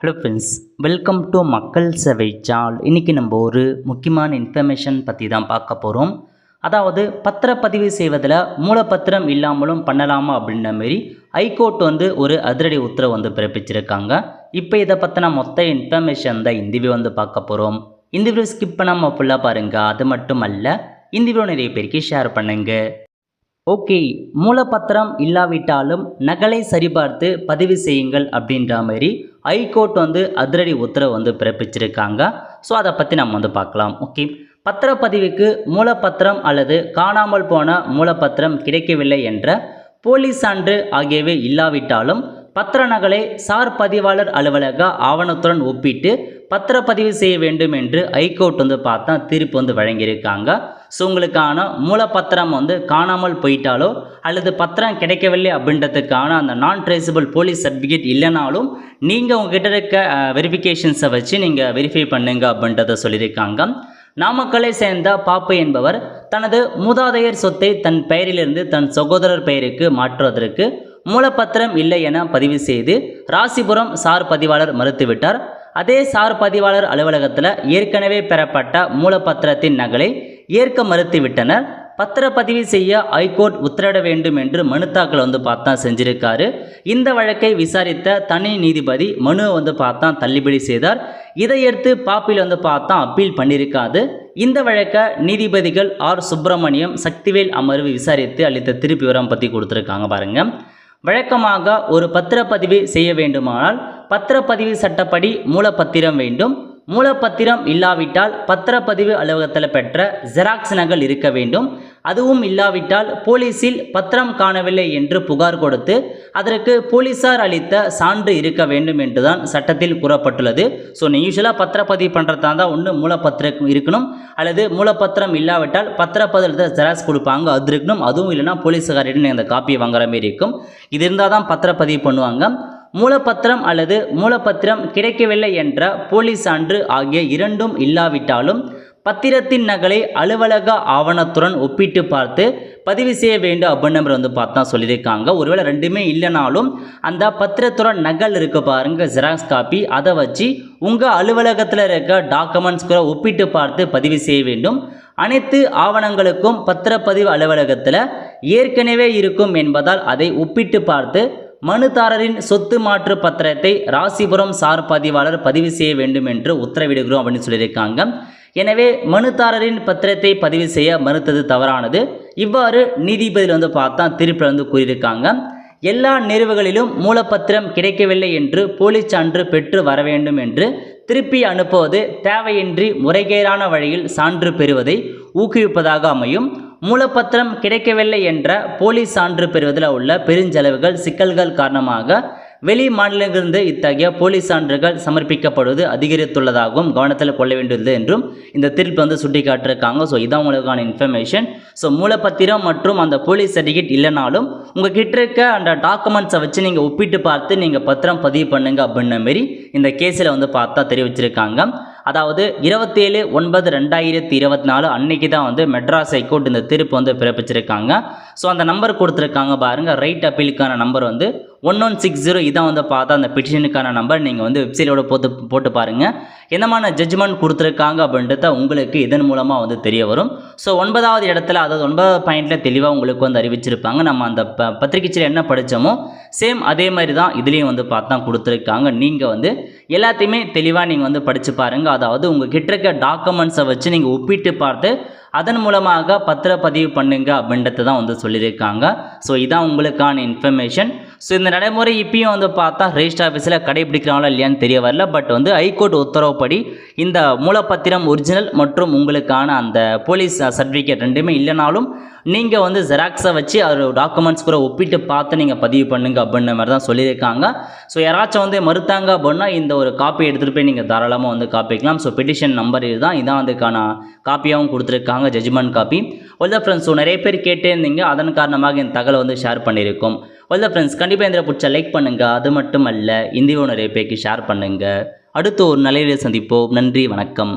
Hello friends welcome to மக்கள் சேவை சால் இன்றைக்கி நம்ம ஒரு முக்கியமான இன்ஃபர்மேஷன் பற்றி தான் பார்க்க போகிறோம் அதாவது பத்திரப்பதிவு செய்வதில் மூலப்பத்திரம் இல்லாமலும் பண்ணலாமா அப்படின்ற மாரி ஹைகோர்ட் வந்து ஒரு அதிரடி உத்தரவு வந்து பிறப்பிச்சிருக்காங்க. இப்போ இதை பற்றின மொத்த இன்ஃபர்மேஷன் தான் இந்த வீடியோ வந்து பார்க்க போகிறோம் இந்த வீடியோ ஸ்கிப் பண்ணாமல் ஃபுல்லாக பாருங்கள் அது மட்டும் அல்ல இந்த வீடியோ நிறைய பேருக்கு ஷேர் பண்ணுங்கள் ஓகே மூலப்பத்திரம் இல்லாவிட்டாலும் நகலை சரிபார்த்து பதிவு செய்யுங்கள் அப்படின்ற மாதிரி ஹைகோர்ட் வந்து அதிரடி உத்தரவு வந்து பிறப்பிச்சிருக்காங்க. ஸோ அதை பற்றி நம்ம வந்து பார்க்கலாம். ஓகே பத்திரப்பதிவுக்கு மூலப்பத்திரம் அல்லது காணாமல் போன மூலப்பத்திரம் கிடைக்கவில்லை என்ற போலீஸ் சான்று ஆகியவை இல்லாவிட்டாலும் பத்திர நகலை சார் பதிவாளர் அலுவலக ஆவணத்துடன் ஒப்பிட்டு பத்திரப்பதிவு செய்ய வேண்டும் என்று ஹைகோர்ட் வந்து பார்த்தா தீர்ப்பு வந்து வழங்கியிருக்காங்க. ஸோ உங்களுக்கான மூலப்பத்திரம் வந்து காணாமல் போயிட்டாலோ அல்லது பத்திரம் கிடைக்கவில்லை அப்படின்றதுக்கான அந்த நான் ட்ரேசபிள் போலீஸ் சர்டிஃபிகேட் இல்லைனாலும் நீங்கள் உங்ககிட்ட இருக்க வெரிஃபிகேஷன்ஸை வச்சு நீங்கள் வெரிஃபை பண்ணுங்க அப்படின்றத சொல்லியிருக்காங்க. நாமக்கலை சேர்ந்த பாப்பு என்பவர் தனது மூதாதையர் சொத்தை தன் பெயரிலிருந்து தன் சகோதரர் பெயருக்கு மாற்றுவதற்கு மூலப்பத்திரம் இல்லை என பதிவு செய்து ராசிபுரம் சார் பதிவாளர் மறுத்துவிட்டார். அதே சார் பதிவாளர் அலுவலகத்தில் ஏற்கனவே பெறப்பட்ட மூலப்பத்திரத்தின் நகலை ஏற்க மறுத்துவிட்டனர் பத்திரப்பதிவு செய்ய ஐகோர்ட் உத்தரவிட வேண்டும் என்று மனு தாக்கல் வந்து பார்த்தா செஞ்சிருக்காரு. இந்த வழக்கை விசாரித்த தனி நீதிபதி மனு வந்து பார்த்தா தள்ளுபடி செய்தார். இதையடுத்து பாப்பில் வந்து பார்த்தா அப்பீல் பண்ணியிருக்காது. இந்த வழக்கை நீதிபதிகள் ஆர். சுப்பிரமணியம் சக்திவேல் அமர்வு விசாரித்து அளித்த திருப்பி விவரம் பற்றி கொடுத்துருக்காங்க பாருங்கள் வழக்கமாக ஒரு பத்திரப்பதிவு செய்ய வேண்டுமானால் பத்திரப்பதிவு சட்டப்படி மூலப்பத்திரம் வேண்டும். மூலப்பத்திரம் இல்லாவிட்டால் பத்திரப்பதிவு அலுவலகத்தில் பெற்ற ஜெராக்ஸ் நகல் இருக்க வேண்டும். அதுவும் இல்லாவிட்டால் போலீஸில் பத்திரம் காணவில்லை என்று புகார் கொடுத்து அதற்கு போலீசார் அளித்த சான்று இருக்க வேண்டும் என்றுதான் சட்டத்தில் கூறப்பட்டுள்ளது. ஸோ நீ யூஸ்வலாக பத்திரப்பதிவு பண்ணுறதா இருந்தால் ஒன்று மூலப்பத்திரம் இருக்கணும். அல்லது மூலப்பத்திரம் இல்லாவிட்டால் பத்திரப்பதிவில் ஜெராக்ஸ் கொடுப்பாங்க அது இருக்கணும். அதுவும் இல்லைன்னா போலீஸுக்காரிடம் அந்த காப்பியை வாங்குற மாரி இருக்கும். இது இருந்தால் தான் பத்திரப்பதிவு பண்ணுவாங்க. மூலப்பத்திரம் அல்லது மூலப்பத்திரம் கிடைக்கவில்லை என்ற போலீஸ் சான்று ஆகிய இரண்டும் இல்லாவிட்டாலும் பத்திரத்தின் நகலை அலுவலக ஆவணத்துடன் ஒப்பிட்டு பார்த்து பதிவு செய்ய வேண்டும் அப்படின்னு வந்து பார்த்தா சொல்லியிருக்காங்க. ஒருவேளை ரெண்டுமே இல்லைனாலும் அந்த பத்திரத்துடன் நகல் இருக்குது பாருங்க ஜெராக்ஸ் காப்பி அதை வச்சு உங்கள் அலுவலகத்தில் இருக்க டாக்குமெண்ட்ஸ் கூட ஒப்பிட்டு பார்த்து பதிவு செய்ய வேண்டும். அனைத்து ஆவணங்களுக்கும் பத்திரப்பதிவு அலுவலகத்தில் ஏற்கனவே இருக்கும் என்பதால் அதை ஒப்பிட்டு பார்த்து மனுதாரரின் சொத்து மாற்று பத்திரத்தை ராசிபுரம் சார் பதிவாளர் பதிவு செய்ய வேண்டும் என்று உத்தரவிடுகிறோம் அப்படின்னு சொல்லியிருக்காங்க. எனவே மனுதாரரின் பத்திரத்தை பதிவு செய்ய மறுத்தது தவறானது. இவ்வாறு நீதிபதியில் வந்து பார்த்தா தீர்ப்பில் வந்து கூறியிருக்காங்க. எல்லா நிறுவுகளிலும் மூலப்பத்திரம் கிடைக்கவில்லை என்று போலீஸ் சான்று பெற்று வர வேண்டும் என்று திருப்பி அனுப்புவது தேவையின்றி முறைகேடான வழியில் சான்று பெறுவதை ஊக்குவிப்பதாக அமையும். மூலப்பத்திரம் கிடைக்கவில்லை என்ற போலீஸ் சான்று பெறுவதில் உள்ள பெருஞ்செலவுகள் சிக்கல்கள் காரணமாக வெளி மாநிலங்களிலிருந்து இத்தகைய போலீஸ் சான்றுகள் சமர்ப்பிக்கப்படுவது அதிகரித்துள்ளதாகவும் கவனத்தில் கொள்ள வேண்டியது என்றும் இந்த தீர்ப்பு வந்து சுட்டி காட்டிருக்காங்க ஸோ இதான் உங்களுக்கான இன்ஃபர்மேஷன் ஸோ மூலப்பத்திரம் மற்றும் அந்த போலீஸ் சர்டிஃபிகேட் இல்லைனாலும் உங்கள் கிட்ட இருக்க அந்த டாக்குமெண்ட்ஸை வச்சு நீங்கள் ஒப்பிட்டு பார்த்து நீங்கள் பத்திரம் பதிவு பண்ணுங்க அப்படின்ன மாரி இந்த கேஸில் வந்து பார்த்தா தெரிவிச்சிருக்காங்க. அதாவது இருபத்தேழு ஒன்பது ரெண்டாயிரத்தி இருபத்தி நாலு அன்னைக்கு தான் வந்து மெட்ராஸ் ஹைகோர்ட் இந்த தீர்ப்பு வந்து பிறப்பிச்சிருக்காங்க. ஸோ அந்த நம்பர் கொடுத்துருக்காங்க பாருங்கள் ரைட் அப்பீலுக்கான நம்பர் வந்து ஒன் ஒன் சிக்ஸ் ஜீரோ இதான் வந்து பார்த்தா அந்த பெட்டிஷனுக்கான நம்பர் நீங்கள் வந்து வெப்சைட்டோட போட்டு போட்டு பாருங்கள் என்னமான ஜட்ஜ்மெண்ட் கொடுத்துருக்காங்க அப்படின்றத உங்களுக்கு இதன் மூலமாக வந்து தெரிய வரும். ஸோ ஒன்பதாவது இடத்துல அதாவது ஒன்பதாவது பாயிண்டில் தெளிவாக உங்களுக்கு வந்து அறிவிச்சிருப்பாங்க. நம்ம அந்த ப பத்திரிகைச்சில் என்ன படித்தோமோ சேம் அதே மாதிரி தான் இதுலேயும் வந்து பார்த்தா கொடுத்துருக்காங்க. நீங்கள் வந்து எல்லாத்தையுமே தெளிவாக நீங்கள் வந்து படித்து பாருங்கள் அதாவது உங்கள் கிட்ட இருக்க டாக்குமெண்ட்ஸை வச்சு நீங்கள் ஒப்பிட்டு பார்த்து அதன் மூலமாக பத்திரப்பதிவு பண்ணுங்க அப்படின்றத தான் வந்து சொல்லியிருக்காங்க. ஸோ இதான் உங்களுக்கான இன்ஃபர்மேஷன் ஸோ இந்த நடைமுறை இப்பயும் வந்து பார்த்தா ரெஜிஸ்டர் ஆஃபீஸில் கடைபிடிக்கிறாங்களா இல்லையான்னு தெரிய வரல. பட் வந்து ஹைகோர்ட் உத்தரவுப்படி இந்த மூலப்பத்திரம் ஒரிஜினல் மற்றும் உங்களுக்கான அந்த போலீஸ் சர்டிஃபிகேட் ரெண்டுமே இல்லைனாலும் நீங்கள் வந்து ஜெராக்ஸை வச்சு அவர் டாக்குமெண்ட்ஸ் கூட ஒப்பிட்டு பார்த்து நீங்கள் பதிவு பண்ணுங்க அப்படின்ற மாதிரி தான் சொல்லியிருக்காங்க. ஸோ யாராச்சும் வந்து மறுத்தாங்க அப்படின்னா இந்த ஒரு காப்பி எடுத்துகிட்டு போய் நீங்கள் தாராளமாக வந்து காப்பிக்கலாம் ஸோ பெட்டிஷன் நம்பர் இதுதான். இதான் அதுக்கான காப்பியாகவும் கொடுத்துருக்காங்க ஜட்ஜ்மெண்ட் காப்பி ஒல்ல ஃப்ரெண்ட்ஸ் ஸோ நிறைய பேர் கேட்டே இருந்தீங்க அதன் காரணமாக இந்த தகவலை வந்து ஷேர் பண்ணியிருக்கோம். ஒல்ல ஃப்ரெண்ட்ஸ் கண்டிப்பாக இந்த பிடிச்ச லைக் பண்ணுங்கள் அது மட்டும் அல்ல இந்தியோ நிறைய பேருக்கு ஷேர் பண்ணுங்கள் அடுத்து ஒரு நிலையில சந்திப்போம். நன்றி வணக்கம்.